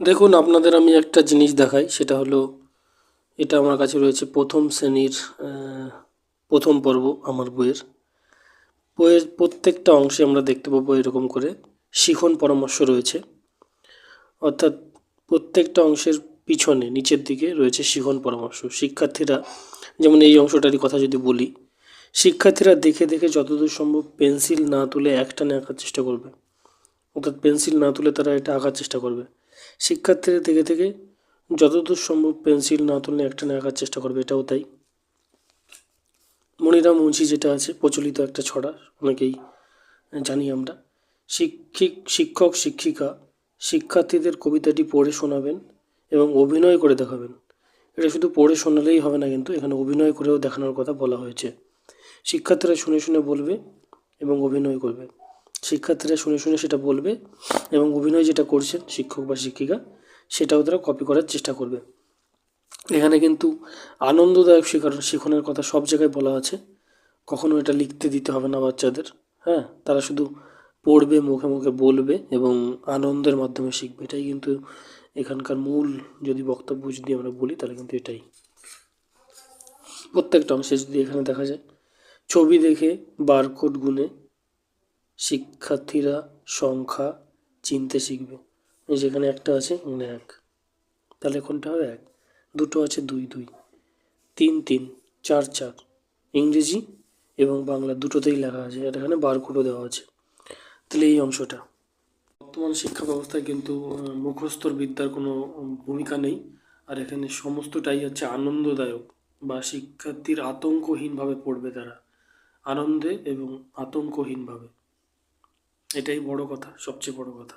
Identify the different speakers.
Speaker 1: দেখুন, আপনাদের আমি একটা জিনিস দেখাই, সেটা হলো এটা আমার কাছে রয়েছে প্রথম শ্রেণির প্রথম পর্ব আমার বইয়ের। বইয়ের প্রত্যেকটা অংশে আমরা দেখতে পাবো এরকম করে শিখন পরামর্শ রয়েছে। অর্থাৎ প্রত্যেকটা অংশের পিছনে, নিচের দিকে রয়েছে শিখন পরামর্শ। শিক্ষার্থীরা, যেমন এই অংশটারই কথা যদি বলি, শিক্ষার্থীরা দেখে দেখে যতদূর সম্ভব পেন্সিল না তুলে একটানে আঁকার চেষ্টা করবে। অর্থাৎ পেন্সিল না তুলে তারা এটা আঁকার চেষ্টা করবে। শিক্ষার্থীরা থেকে থেকে যতদূর সম্ভব পেন্সিল না তুলে একটানে আঁকার চেষ্টা করবে, এটাও তাই। মনিরাম মুন্সি যেটা আছে, প্রচলিত একটা ছড়া, অনেকেই জানি আমরা। শিক্ষিক, শিক্ষক, শিক্ষিকা, শিক্ষার্থীদের কবিতাটি পড়ে শোনাবেন এবং অভিনয় করে দেখাবেন। এটা শুধু পড়ে শোনালেই হবে না কিন্তু, এখানে অভিনয় করেও দেখানোর কথা বলা হয়েছে। শিক্ষার্থীরা শুনে শুনে বলবে এবং অভিনয় করবে। শিক্ষার্থীরা শুনে শুনে সেটা বলবে এবং অভিনয় যেটা করছেন শিক্ষক বা শিক্ষিকা, সেটাও তারা কপি করার চেষ্টা করবে। এখানে কিন্তু আনন্দদায়ক শেখার, শিখনের কথা সব জায়গায় বলা আছে। কখনো এটা লিখতে দিতে হবে না বাচ্চাদের হ্যাঁ? তারা শুধু পড়বে, মুখে মুখে বলবে এবং আনন্দের মাধ্যমে শিখবে। এটাই কিন্তু এখানকার মূল যদি বক্তব্য যদি আমরা বলি, তাহলে কিন্তু এটাই। প্রত্যেকটা অংশে যদি এখানে দেখা যায়, ছবি দেখে বারকোড গুনে শিক্ষার্থীরা সংখ্যা চিনতে শিখবে। যেখানে একটা আছে মানে এক। তাহলে কোনটা হবে? এক। দুটো আছে, দুই দুই। তিন তিন, চার চার। ইংরেজি এবং বাংলা দুটোতেই লেখা আছে। আর এখানে বারকোডও দেওয়া আছে। তাহলে এই অংশটা। বর্তমান শিক্ষা ব্যবস্থায় কিন্তু মুখস্থর বিদ্যার কোনো ভূমিকা নেই। আর এখানে সমস্তটাই হচ্ছে আনন্দদায়ক বা শিক্ষার্থীর আতঙ্কহীনভাবে পড়বে তারা। আনন্দে এবং আতঙ্কহীনভাবে। এটাই বড় কথা সবচেয়ে বড় কথা।